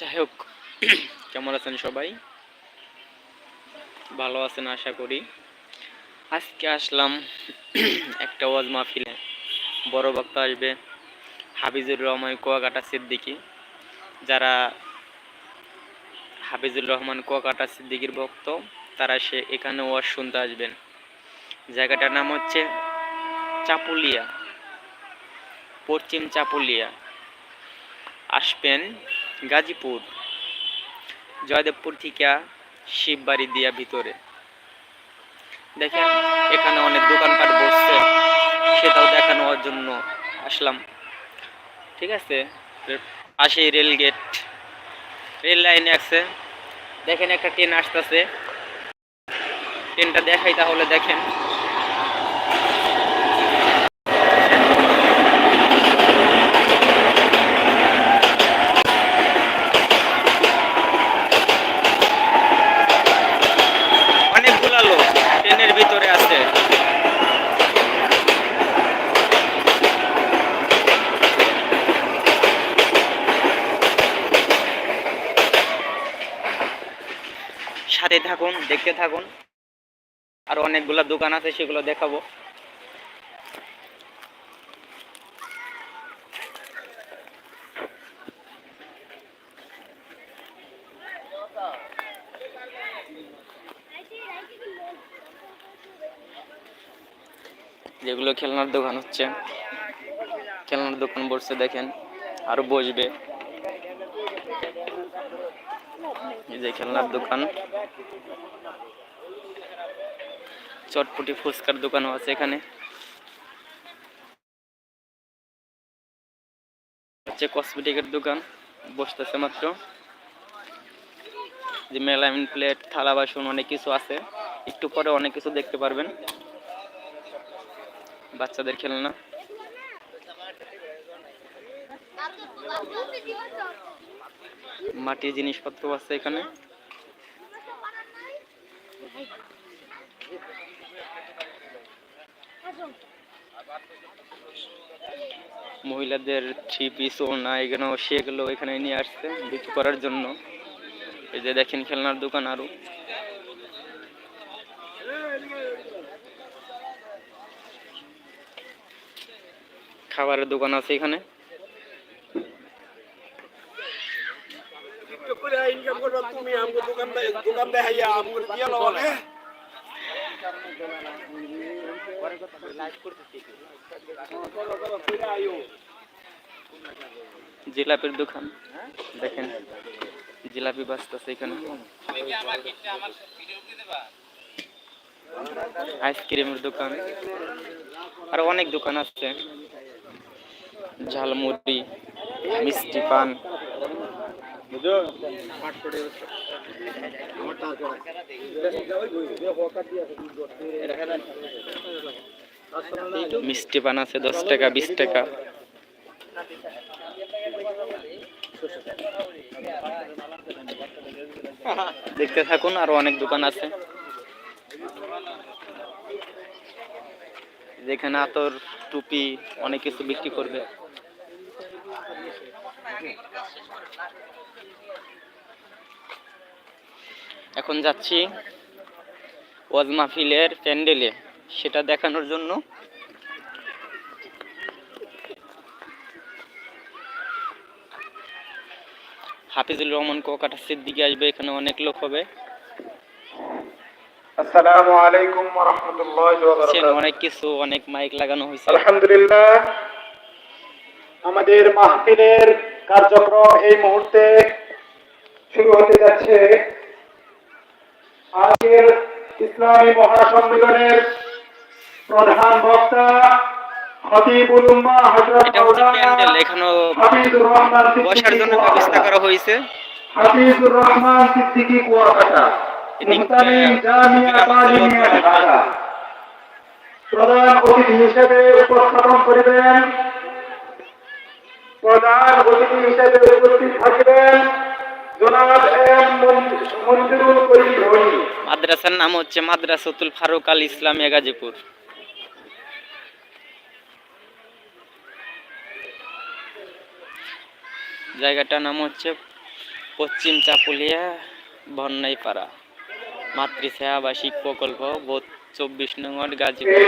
যাই হোক, কেমন আছেন সবাই? ভালো আছেন আশা করি। আজকে আসলাম একটা ওয়াজ মাহফিলে। বড় বক্তা আসবে, হাফিজুর রহমান কুয়াকাটা সিদ্দিকি। যারা হাফিজুর রহমান কুয়াকাটা সিদ্দিকীর ভক্ত, তারা সে এখানে ওয়াজ শুনতে আসবেন। জায়গাটার নাম হচ্ছে চাপুলিয়া, পশ্চিম চাপুলিয়া। আসবেন গাজীপুর, জয়দেবপুর থেকে শিববাড়ি দিয়া ভিতরে। দেখেন, এখানে অনেক দোকানপাট বসছে, সেটাও দেখানোর জন্য আসলাম। ঠিক আছে? পাশেই রেল গেট। রেল লাইনে আছে। দেখেন একটা ট্রেন আসতেছে। ট্রেনটা দেখাই তাহলে দেখেন। লোক ট্রেনের ভিতরে আছে। সাথে থাকুন দেখতে থাকুন। আর অনেকগুলো দোকান আছে সেগুলো দেখাবো। যেগুলো খেলনার দোকান হচ্ছে। খেলনার দোকান বসছে দেখেন, আরও বসবে। যে খেলনার দোকান। চটপটি ফুচকার দোকানও আছে এখানে। হচ্ছে কসমেটিকের দোকান, বসতেছে মাত্র। যে মেলামিন প্লেট, থালা বাসন, অনেক কিছু আছে। একটু পরে অনেক কিছু দেখতে পারবেন। বাচ্চাদের খেলনা। মাটির জিনিসপত্র আছে এখানে। মহিলাদের থ্রি পিস ও না এখানেও সেগুলো এখানে নিয়ে আসছে বিক্রি করার জন্য। এই যে দেখেন খেলনার দোকান আরও খাবারের দোকান আছে এখানে টিকটক করে ইনকাম করবা তুমি আমগো দোকান দে- দোকান দেখাইয়া আমগো দিয়া লও না চলো দোকান আছে এখানে। জিলাপির দোকান, দেখেন, জিলাপি বাজতেছে এখানে। আইসক্রিমের দোকান। আর অনেক দোকান আছে। ঝালমুড়ি, মিষ্টি পান। মিষ্টি পান আছে দশ টাকা, বিশ টাকা। দেখতে থাকুন, আরও অনেক দোকান আছে। যেখানে আতর, টুপি, অনেক কিছু বিক্রি করবে। এখন যাচ্ছি ওয়াজ মাহফিলের প্যান্ডেলে। সেটা দেখানোর জন্য। হাফিজুর রহমান কোকাটা সিদ্দিকি আসবে এখানে অনেক লোক হবে। আসসালামু আলাইকুম ওয়া রাহমাতুল্লাহি ওয়া বারাকাতুহু। অনেক কিছু অনেক মাইক লাগানো হয়েছে। আলহামদুলিল্লাহ আমাদের মাহফিলের কার্যক্রম এই মুহূর্তে শুরু হতে যাচ্ছে। আজকের ইসলামী মহাসম্মেলনের প্রধান বক্তা বসার জন্য ব্যবস্থা করা হয়েছে। হাফিজুর রহমান সিদ্দিকী কুয়াকাটা। প্রধান অতিথি হিসেবে উপস্থাপন করিবেন প্রধান অতিথি হিসেবে উপস্থিত থাকবেন জনাব এম মঞ্জুরুল করিম ধনী। মাদ্রাসার নাম হচ্ছে মাদ্রাসাতুল ফারুক আল ইসলামিয়া গাজীপুর। জায়গাটার নাম হচ্ছে পশ্চিম চাপুলিয়া বন্যাইপাড়া। মাতৃছায়া আবাসিক প্রকল্প বোধ চব্বিশ নং গাজীপুর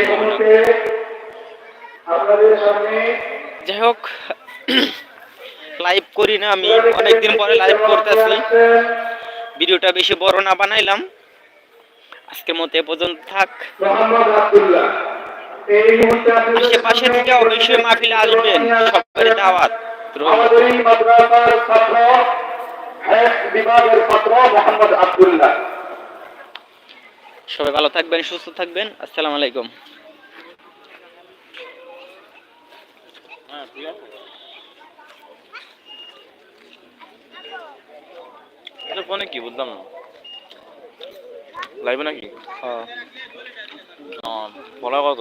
যাই হোক লাইভ করি না, আমি অনেকদিন পরে লাইভ করতেছি। ভিডিওটা বেশি বড় না বানাইলাম। আজকের মতো এ পর্যন্ত থাক। আশেপাশে থেকে অবশ্যই মাহফিলে আসবেন। সবাই দাওয়াত সবাই ভালো থাকবেন, সুস্থ থাকবেন। আসসালামু আলাইকুম। এটা ফোনে কি বুঝলাম না লাইভে নাকি? হ্যাঁ। বলা কত?